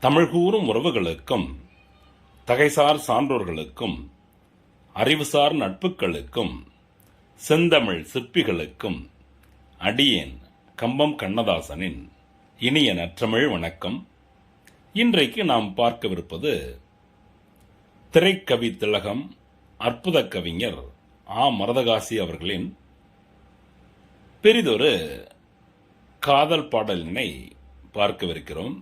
தமிழ் கூறும் உறவுகளுக்கும் தகைசார் சான்றோர்களுக்கும் அறிவுசார் நட்புகளுக்கும் செந்தமிழ் சிற்பிகளுக்கும் அடியேன் கம்பம் கண்ணதாசனின் இனிய நற்றமிழ் வணக்கம். இன்றைக்கு நாம் பார்க்கவிருப்பது திரைக்கவி திலகம் அற்புத கவிஞர் ஆ. மரதகாசி அவர்களின் பெரிதொரு காதல் பாடலினை பார்க்கவிருக்கிறோம்.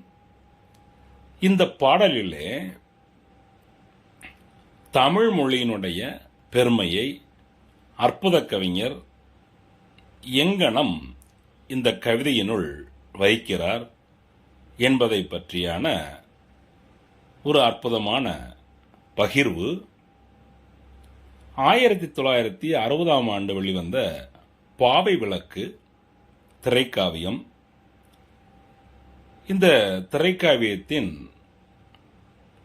இந்த பாடலிலே தமிழ் மொழியினுடைய பெருமையை அற்புத கவிஞர் எங்கனம் இந்த கவிதையினுள் வைக்கிறார் என்பதை பற்றியான ஒரு அற்புதமான பகிர்வு. ஆயிரத்தி தொள்ளாயிரத்தி அறுபதாம் ஆண்டு வெளிவந்த பாவை விளக்கு திரைக்காவியம். இந்த திரைக்காவியத்தின்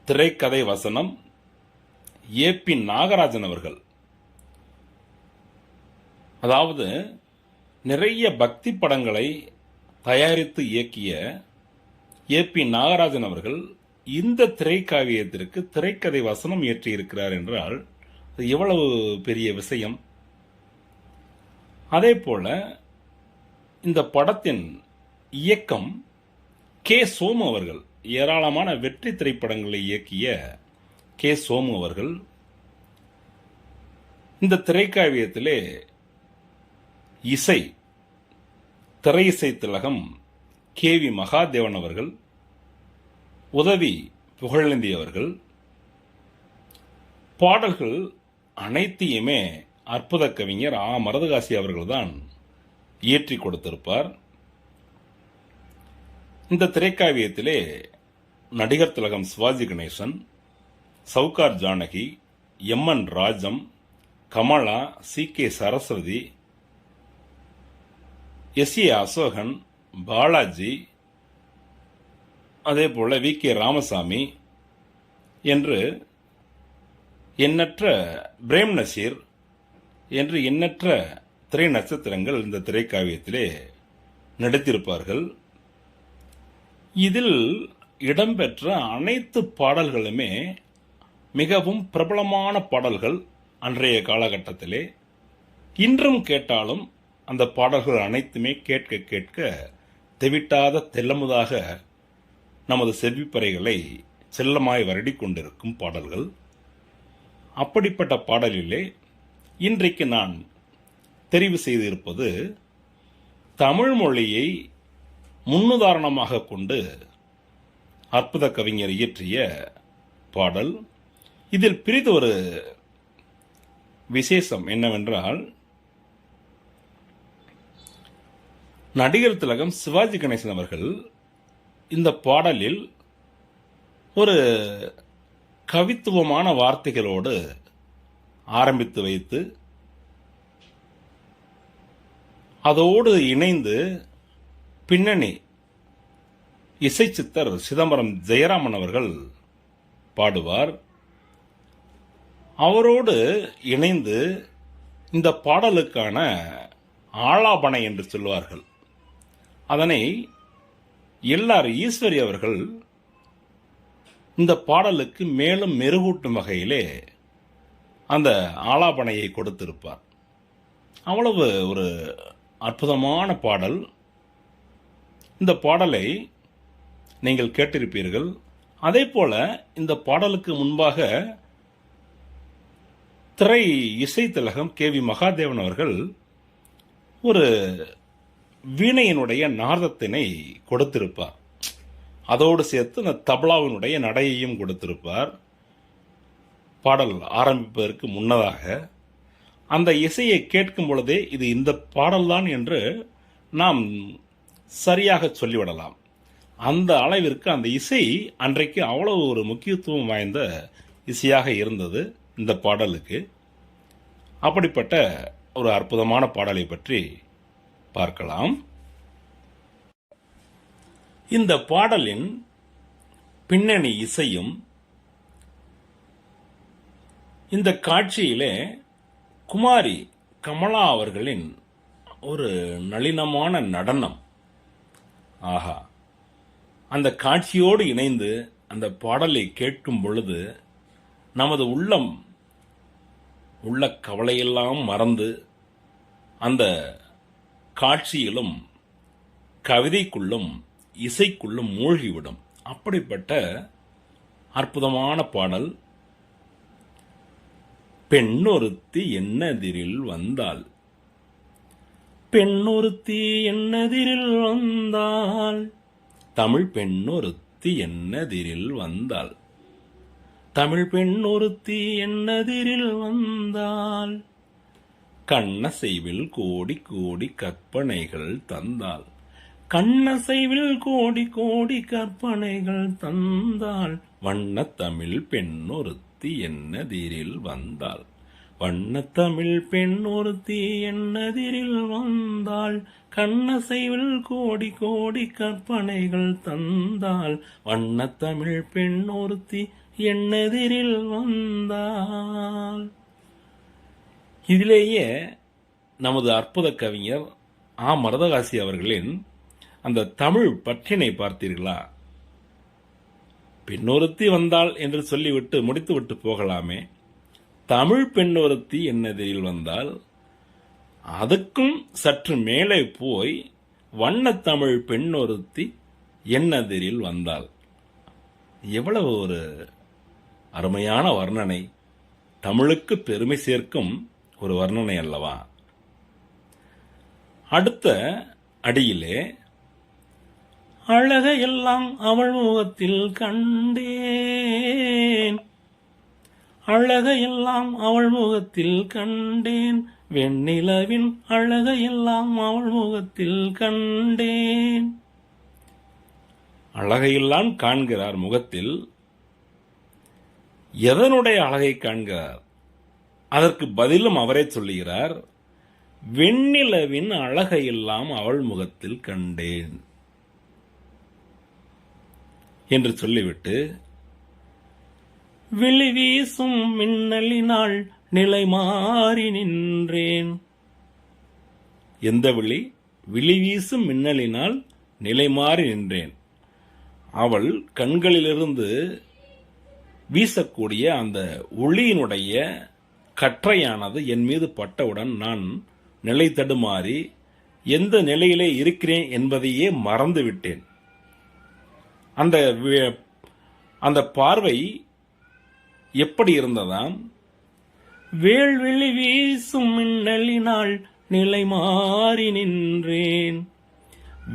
திரைக்கதை வசனம் ஏ பி நாகராஜன் அவர்கள். அதாவது நிறைய பக்தி படங்களை தயாரித்து இயக்கிய ஏ பி நாகராஜன் அவர்கள் இந்த திரைக்காவியத்திற்கு திரைக்கதை வசனம் இயற்றியிருக்கிறார் என்றால் அது எவ்வளவு பெரிய விஷயம்? அதே போல இந்த படத்தின் இயக்கம் கே சோமு அவர்கள் ஏராளமான வெற்றி திரைப்படங்களை இயக்கிய கே சோமு அவர்கள் இந்த திரைக்காவியத்திலே இசை திரை இசை திலகம் கே வி மகாதேவன் அவர்கள் உதவி புகழேந்தி அவர்கள் பாடல்கள் அனைத்தையுமே அற்புத கவிஞர் ஆ. மரதகாசி அவர்கள்தான் இயற்றி கொடுத்திருப்பார். இந்த திரைக்காவியத்திலே நடிகர் திலகம் Sivaji Ganesan Sowcar Janaki M N Rajam Kamala C. K. Saraswathi S. A. Asokan Balaji அதே போல வி. கே. ராமசாமி என்று எண்ணற்ற பிரேம் நசீர் என்று எண்ணற்ற திரை நட்சத்திரங்கள் இந்த திரைக்காவியத்திலே நடித்திருப்பார்கள். இதில் இடம்பெற்ற அனைத்து பாடல்களுமே மிகவும் பிரபலமான பாடல்கள் அன்றைய காலகட்டத்திலே. இன்றும் கேட்டாலும் அந்த பாடல்கள் அனைத்துமே கேட்க கேட்க தெவிட்டாத தெல்லமுதாக நமது செவிப்பறைகளை செல்லமாய் வருடி கொண்டிருக்கும் பாடல்கள். அப்படிப்பட்ட பாடலிலே இன்றைக்கு நான் தெரிவு செய்திருப்பது தமிழ் மொழியை முன்னுதாரணமாக கொண்டு அற்புத கவிஞர் இயற்றிய பாடல். இதில் பிரிதொரு விசேஷம் என்னவென்றால் நடிகர் திலகம் சிவாஜி கணேசன் அவர்கள் இந்த பாடலில் ஒரு கவித்துவமான வார்த்தைகளோடு ஆரம்பித்து வைத்து அதோடு இணைந்து பின்னணி. இசை சித்தர் சிதம்பரம் ஜெயராமன் அவர்கள் பாடுவார். அவரோடு இணைந்து இந்த பாடலுக்கான ஆலாபனை என்று சொல்வார்கள் அதனை எல்லார் ஈஸ்வரி அவர்கள் இந்த பாடலுக்கு மேலும் மெருகூட்டும் வகையிலே அந்த ஆலாபனையை கொடுத்திருப்பார். அவ்வளவு ஒரு அற்புதமான பாடல். இந்த பாடலை நீங்கள் கேட்டிருப்பீர்கள். அதே போல இந்த பாடலுக்கு முன்பாக திரை இசை திலகம் கே வி மகாதேவன் அவர்கள் ஒரு வீணையினுடைய நாதத்தினை கொடுத்திருப்பார். அதோடு சேர்த்து அந்த தபலாவினுடைய நடையையும் கொடுத்திருப்பார். பாடல் ஆரம்பிப்பதற்கு முன்னதாக அந்த இசையை கேட்கும் பொழுதே இது இந்த பாடல்தான் என்று நாம் சரியாக சொல்லிவிடலாம். அந்த அளவிற்கு அந்த இசை அன்றைக்கு அவ்வளவு ஒரு முக்கியத்துவம் வாய்ந்த இசையாக இருந்தது இந்த பாடலுக்கு. அப்படிப்பட்ட ஒரு அற்புதமான பாடலை பற்றி பார்க்கலாம். இந்த பாடலின் பின்னணி இசையும் இந்த காட்சியிலே குமாரி கமலா அவர்களின் ஒரு நளினமான நடனம் ஆஹா. அந்த காட்சியோடு இணைந்து அந்த பாடலை கேட்கும் பொழுது நமது உள்ளம் உள்ள கவலையெல்லாம் மறந்து அந்த காட்சியிலும் கவிதைக்குள்ளும் இசைக்குள்ளும் மூழ்கிவிடும். அப்படிப்பட்ட அற்புதமான பாடல் பெண்ணொருத்தி என்னதிரில் வந்தாள்? பெண்ணொருத்தி என்னதிரில் வந்தாள். தமிழ் பெண்ணொருத்தி என்னதிரில் வந்தாள். தமிழ் பெண்ணொருத்தி என்னதிரில் வந்தாள். கண்ணசைவில் கோடி கோடி கற்பனைகள் தந்தாள். கண்ணசைவில் கோடி கோடி கற்பனைகள் தந்தாள். வண்ணத்தமிழ் பெண்ணொருத்தி என்னதிரில் வந்தாள். வண்ணத்தமிழ் பெண்ணொருத்தி என்னதிரில் வந்தாள் கண்ணசைவில் கோடி கோடி கற்பனைகள் தந்தாள். வண்ணத்தமிழ் பெண்ணொருத்தி என்னதிரில் வந்தாள். இதிலேயே நமது அற்புத கவிஞர் ஆ. மரதகாசி அவர்களின் அந்த தமிழ் பற்றினை பார்த்தீர்களா? பெண்ணொருத்தி வந்தாள் என்று சொல்லிவிட்டு முடித்துவிட்டு போகலாமே. தமிழ் பெண் ஒருத்தி என்னதில் வந்தால் அதுக்கும் சற்று மேலே போய் வண்ணத்தமிழ் பெண்ணொருத்தி என்னதிரில் வந்தாள். எவ்வளவு ஒரு அருமையான வர்ணனை. தமிழுக்கு பெருமை சேர்க்கும் ஒரு வர்ணனை அல்லவா? அடுத்த அடியிலே அழக எல்லாம் அவள் முகத்தில் கண்டேன். அழகையெல்லாம் எல்லாம் அவள் முகத்தில் கண்டேன். வெண்ணிலவின் அழகையெல்லாம் எல்லாம் அவள் முகத்தில் கண்டேன். அழகையெல்லாம் காண்கிறார் முகத்தில். எதனுடைய அழகை காண்கிறார்? அதற்கு பதிலும் அவரே சொல்லுகிறார் வெண்ணிலவின் அழகையெல்லாம் அவள் முகத்தில் கண்டேன் என்று சொல்லிவிட்டு விழி வீசும் மின்னலினால் நிலை மாறி நின்றேன். எந்த விழி? விழி வீசும் மின்னலினால் நிலை மாறி நின்றேன். அவள் கண்களிலிருந்து வீசக்கூடிய அந்த ஒளியினுடைய கற்றையானது என் மீது பட்டவுடன் நான் நிலை தடுமாறி எந்த நிலையிலே இருக்கிறேன் என்பதையே மறந்து விட்டேன் அந்த அந்த பார்வை எப்படி இருந்ததாம்? வேள்வெளி வீசும் மின்னலினால் நிலை மாறி நின்றேன்.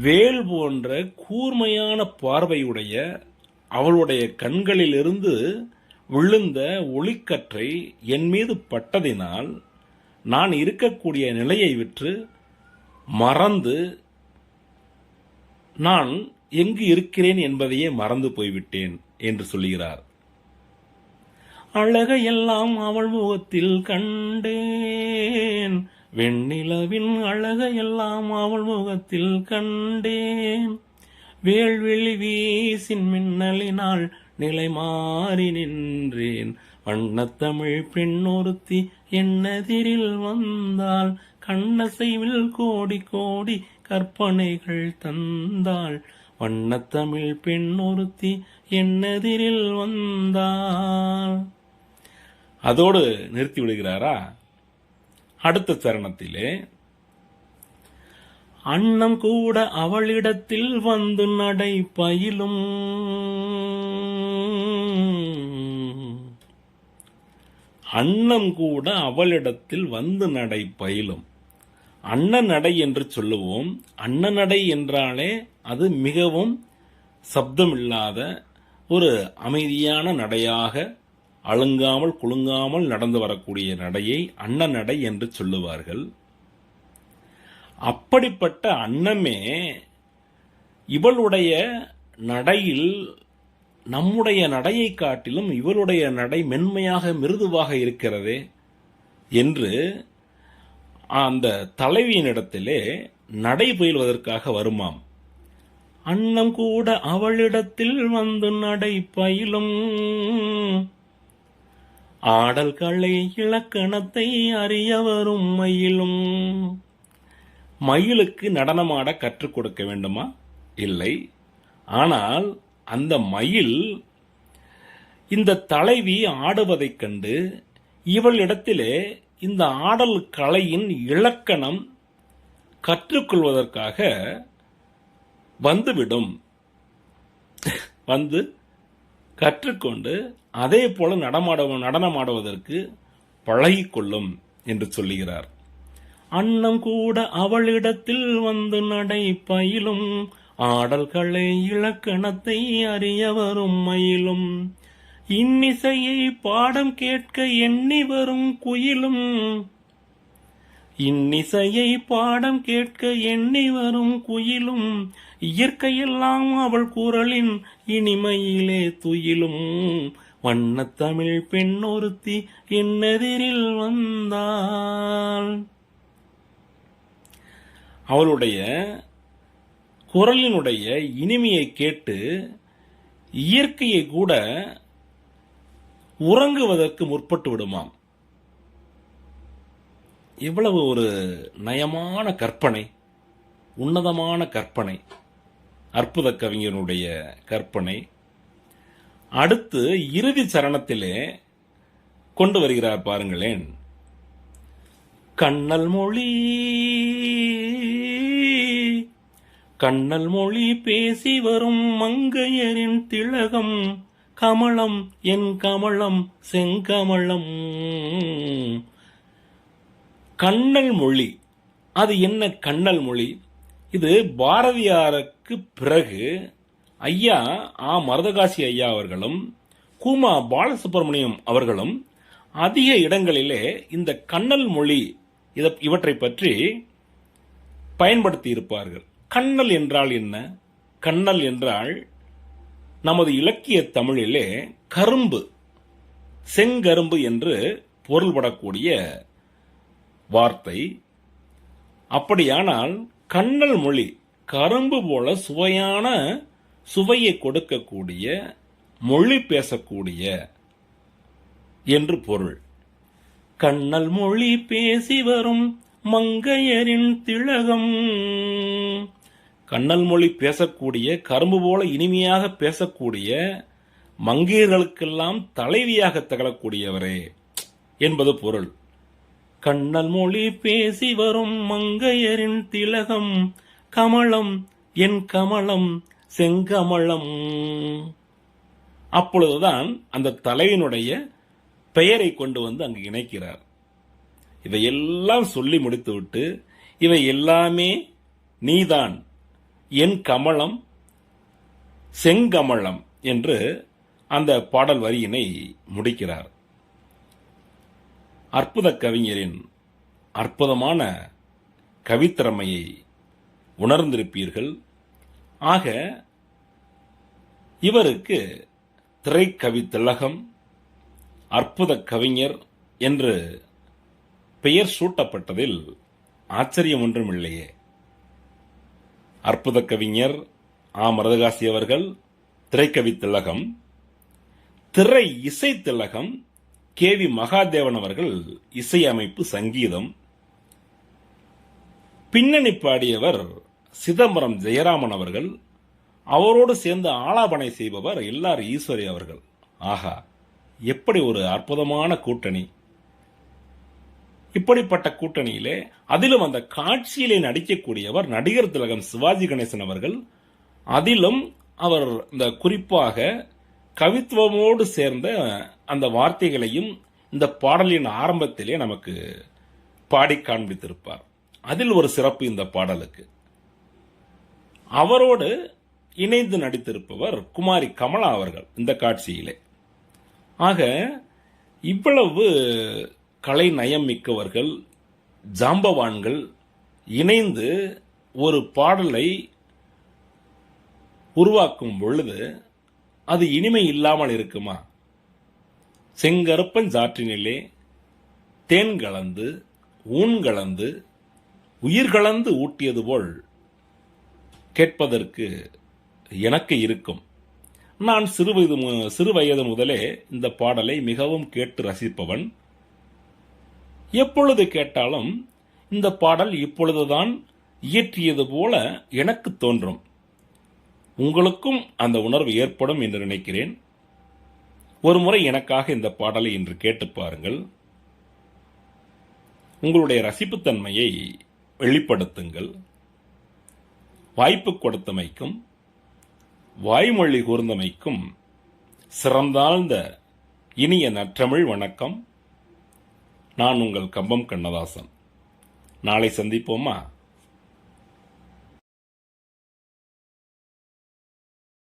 வேல் போன்ற கூர்மையான பார்வையுடைய அவளுடைய கண்களிலிருந்து விழுந்த ஒளிக்கற்றை என் மீது பட்டதினால் நான் இருக்கக்கூடிய நிலையை விற்று மறந்து நான் எங்கு இருக்கிறேன் என்பதையே மறந்து போய்விட்டேன் என்று சொல்கிறார் அழகையெல்லாம் அவள் முகத்தில் கண்டேன். வெண்ணிலவின் அழகையெல்லாம் அவள் முகத்தில் கண்டேன். வேள்வெளி வீசின் மின்னலினால் நிலை மாறி நின்றேன். வண்ணத்தமிழ் பெண்ணொருத்தி என்னதிரில் வந்தாள். கண்ணசைவில் கோடி கோடி கற்பனைகள் தந்தாள். வண்ணத்தமிழ் பெண்ணொருத்தி என்னதிரில் வந்தாள். அதோடு நிறுத்தி விடுகிறாரா? அடுத்த தருணத்திலே அன்னம் கூட அவளிடத்தில் வந்து நடை பயிலும் அன்னம் கூட அவளிடத்தில் வந்து நடை பயிலும் அன்ன நடை என்று சொல்லுவோம். அன்ன நடை என்றாலே அது மிகவும் சப்தமில்லாத ஒரு அமைதியான நடையாக அழுங்காமல் குலுங்காமல் நடந்து வரக்கூடிய நடையை அன்ன நடை என்று சொல்லுவார்கள். அப்படிப்பட்ட அன்னமே இவளுடைய நடையில் நம்முடைய நடையை காட்டிலும் இவளுடைய நடை மென்மையாக மிருதுவாக இருக்கிறதே என்று அந்த தலைவியினிடத்திலே நடை பயில்வதற்காக வருமாம். அன்னம் கூட அவளிடத்தில் வந்து நடை பயிலும். ஆடல் கலை இலக்கணத்தை அறிய வரும் மயிலும் மயிலுக்கு நடனமாட கற்றுக் கொடுக்க வேண்டுமா? இல்லை. ஆனால் அந்த மயில் இந்த தலைவி ஆடுவதைக் கண்டு இவளிடத்திலே இந்த ஆடல் கலையின் இலக்கணம் கற்றுக்கொள்வதற்காக வந்துவிடும். வந்து கற்றுக்கொண்டு அதே போல நடமாட நடனமாடுவதற்கு பழகிக்கொள்ளும் என்று சொல்லுகிறார். அன்னம் கூட அவளிடத்தில் வந்து நடை பயிலும் ஆடல்களை இலக்கணத்தை அறிய வரும் மயிலும். இன்னிசையை பாடம் கேட்க எண்ணி வரும் குயிலும். இன்னிசையை பாடம் கேட்க எண்ணி வரும் குயிலும். இயற்கையெல்லாம் அவள் குரலின் இனிமையிலே துயிலும். வண்ணத்தமிழ் பெண் ஒருத்தி என்னெதிரில் வந்தாள். அவளுடைய குரலினுடைய இனிமையை கேட்டு இயற்கையை கூட உறங்குவதற்கு முற்பட்டு விடுமாம். இவ்வளவு ஒரு நயமான கற்பனை உன்னதமான கற்பனை அற்புத கவிஞனுடைய கற்பனை அடுத்து இறுதி சரணத்திலே கொண்டு வருகிறார் பாருங்களேன். கண்ணல் மொழி. கண்ணல் மொழி பேசி வரும் மங்கையரின் திலகம் கமலம் என் கமலம் செங்கமலம். கண்ணல் மொழி. அது என்ன கண்ணல் மொழி? இது பாரதியாருக்கு பிறகு ஐயா ஆ மருதகாசி ஐயா அவர்களும் கூமா பாலசுப்ரமணியம் அவர்களும் அதிக இடங்களிலே இந்த கண்ணல் மொழி இத- இவற்றை பற்றி பயன்படுத்தி இருப்பார்கள் கண்ணல் என்றால் என்ன? கண்ணல் என்றால் நமது இலக்கிய தமிழிலே கரும்பு செங்கரும்பு என்று பொருள்படக்கூடிய வார்த்தை. அப்படியானால் கண்ணல் மொழி கரும்பு போல சுவையான சுவையை கொடுக்கக்கூடிய மொழி பேசக்கூடிய என்று பொருள். கண்ணல் மொழி பேசி வரும் மங்கையரின் திலகம். கண்ணல் மொழி பேசக்கூடிய கரும்பு போல இனிமையாக பேசக்கூடிய மங்கையர்களுக்கெல்லாம் தலைவியாக திகழக்கூடியவரே என்பது பொருள். கண்ணல் மொழி பேசி வரும் மங்கையரின் திலகம். கமலம் என் கமலம் செங்கமலம். அப்பொழுதுதான் அந்த தலைவனுடைய பெயரை கொண்டு வந்து அங்கு இணைக்கிறார். இவையெல்லாம் சொல்லி முடித்துவிட்டு இவை எல்லாமே நீதான் என் கமலம் செங்கமலம் என்று அந்த பாடல் வரியினை முடிக்கிறார். அற்புத கவிஞரின் அற்புதமான கவித்திறமையை உணர்ந்திருப்பீர்கள். ஆக இவருக்கு திரைக்கவி திலகம் அற்புத கவிஞர் என்று பெயர் சூட்டப்பட்டதில் ஆச்சரியம் ஒன்றும் இல்லையே அற்புத கவிஞர் ஆ. மரதகாசி அவர்கள் திரைக்கவி திலகம் திரை இசை திலகம் கே. வி. மகாதேவன் அவர்கள் இசையமைப்பு சங்கீதம். பின்னணி பாடியவர் சிதம்பரம் ஜெயராமன் அவர்கள் அவரோடு சேர்ந்து ஆலாபனை செய்பவர் எல்லார் ஈஸ்வரி அவர்கள். ஆகா எப்படி ஒரு அற்புதமான கூட்டணி. இப்படிப்பட்ட கூட்டணியிலே அதிலும் அந்த காட்சியிலே நடிக்கக்கூடியவர் நடிகர் திலகம் சிவாஜி கணேசன் அவர்கள் அதிலும் அவர் இந்த குறிப்பாக கவித்துவமோடு சேர்ந்த அந்த வார்த்தைகளையும் இந்த பாடலின் ஆரம்பத்திலே நமக்கு பாடி காண்பித்திருப்பார். அதில் ஒரு சிறப்பு இந்த பாடலுக்கு. அவரோடு இணைந்து நடித்திருப்பவர் குமாரி கமலா அவர்கள் இந்த காட்சியிலே. ஆக இவ்வளவு கலை நயம் மிக்கவர்கள் ஜாம்பவான்கள் இணைந்து ஒரு பாடலை உருவாக்கும் பொழுது அது இனிமை இல்லாமல் இருக்குமா? செங்கருப்பன் சாற்றினிலே தேன் கலந்து ஊன் கலந்து உயிர் கலந்து ஊட்டியது போல் கேட்பதற்கு எனக்கு இருக்கும். நான் சிறுவயது மு- சிறு வயது முதலே இந்த பாடலை மிகவும் கேட்டு ரசிப்பவன். எப்பொழுது கேட்டாலும் இந்த பாடல் இப்பொழுதுதான் இயற்றியது போல எனக்கு தோன்றும். உங்களுக்கும் அந்த உணர்வு ஏற்படும் என்று நினைக்கிறேன். ஒரு முறை எனக்காக இந்த பாடலை இன்று கேட்டு பாருங்கள். உங்களுடைய ரசிப்புத்தன்மையை வெளிப்படுத்துங்கள். வாய்ப்பு கொடுத்தமைக்கும் வாய்மொழி கூர்ந்தமைக்கும் சிறந்தாழ்ந்த இனிய நற்றமிழ் வணக்கம். நான் உங்கள் கம்பம் கண்ணதாசன். நாளை சந்திப்போமா?